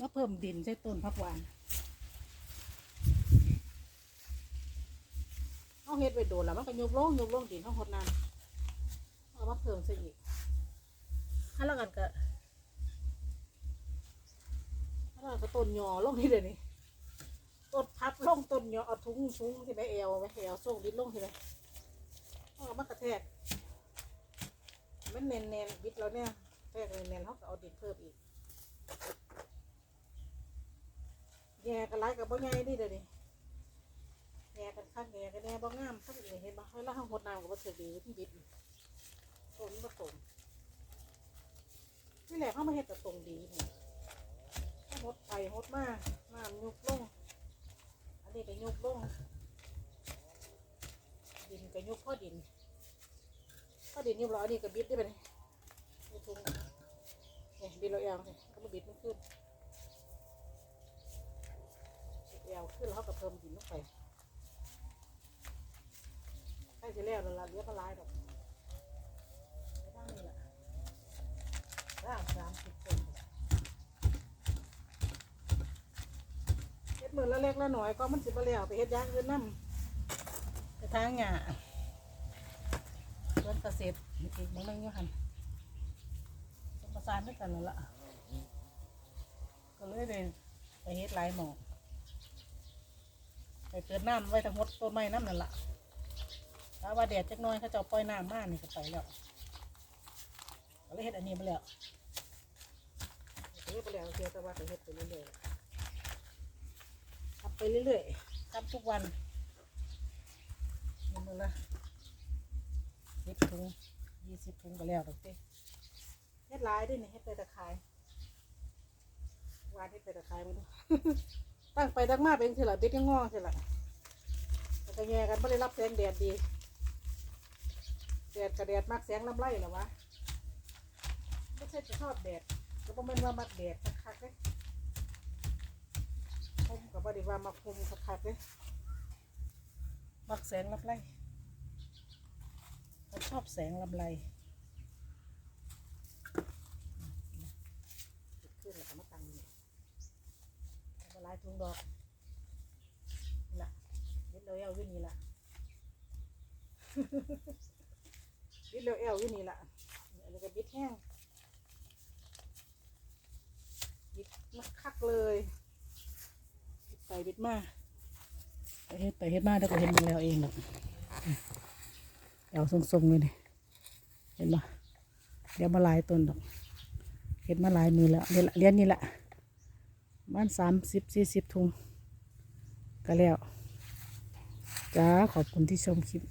มาเพิ่มดินใส่ต้นผักหวานเอาเฮ็ดไปโดนแล้วมันก็ยบลงยบลงดินเขาหดน้ำเอามาเพิ่มซะอีกถ้าแล้วกันก็ถ้าแล้วก็ต้นหยอลงที่เดี๋ยวนี้ต้นพับลงต้นหยอเอาถุงถุงที่ไหนเอวไหมเอวส่งดินลงที่ไหนเอามากระแทกมันเนนเนนๆบิดแล้วเนี่ยแทกเนนเนนๆเขาก็เอาดินเพิ่มอีก แย่กันไรกับบ่ใหญ่ดิเดี๋ยวนี้แย่กันข้างแย่กันแน่บ่งามข้างอื่นเห็นบ่เวลาห้องหดน้ำกับบ่เสือดีที่บิดต้นบ่ตรงนี่แหละเขามาเฮ็ดแต่ตรงดีนี่ถ้าหดไปหดมาน้ำยุบลงอันนี้ก็ยุบลงดินก็ยุบพอดินพอดินยุบแล้วอันนี้ก็บิดได้ไปเลยนี่ทุ่งนี่บิดเราเองเลยก็มาบิดมันขึ้น แอวขึ้นแล้วเขาก็เพิ่มดินลงไปใกล้จะแล้วแล้วล่ะเลี้ยก็ร้ายดอกไปบ้างนี่แหละร่างสามสิบคนเฮ็ดมือละเล็กละหน่อยก็มันสิบแล้วไปเฮ็ดอยางอื่นนั่ไปทางหญ้าสวนเกษตรอีกหมองนึงอยู่หันประสานด้วยกันนั่นละก็เลยได้ไปเฮ็ดหลายหมอง ไปเปิดน้ำไว้ทั้งหมดต้นไม้น้ำนั่นแหละถ้าว่าแดดจักหน้อยเขาเจะปล่อยน้ำมากนี่ก็ไปแล้วก็เลยเฮ็ดอันนี้มาแล้วเฮ็ดไปแล้วเชื่อแต่ว่าก็เฮ็ดไปเรื่อยๆทำไปเรื่อยๆทำทุกวันนี่มือละสิบถุงยี่สิบถุงก็แล้วดอกเต้เฮ็ดหลายด้วยนี่เฮ็ดไปตะไคร้วานเฮ็ดไปตะไคร้มาดู ตั้งไปตั้งมาเป็นสิละบิดยังงอสิละแต่ก็แย่กันไม่ได้รับแสงแดดดี แดดกับแดดมากแสงลำไรเหรอวะไม่ใช่จะชอบแดดก็บ่แม่นว่ามักแดดคักๆเลยผมกับบ่ได้ว่ามักคุมคักๆเลยมักแสงลำไรเขาชอบแสงลำไรขึ้นแล้วก็มาตั้งนี่ ก็หลาย ถุงดอกนี่ละเด็ดเร็วเอวอยู่นี่ละบิดเร็วเอวอยู่นี่ละอันนี้ก็บิดแห้งบิดมาคักเลยบิดไปบิดมาไปเฮ็ดไปเฮ็ดมาแล้วก็เห็นมันแล้วเองหรอกเอวทรงๆเลยนี่เห็นปะเดี๋ยวมาหลายต้นดอกเห็นมาหลายมือแล้วเรียนละเรียนนี่แหละ บ้านสามสิบสี่สิบทุงก็แล้วจ้าขอบคุณที่ชมคลิป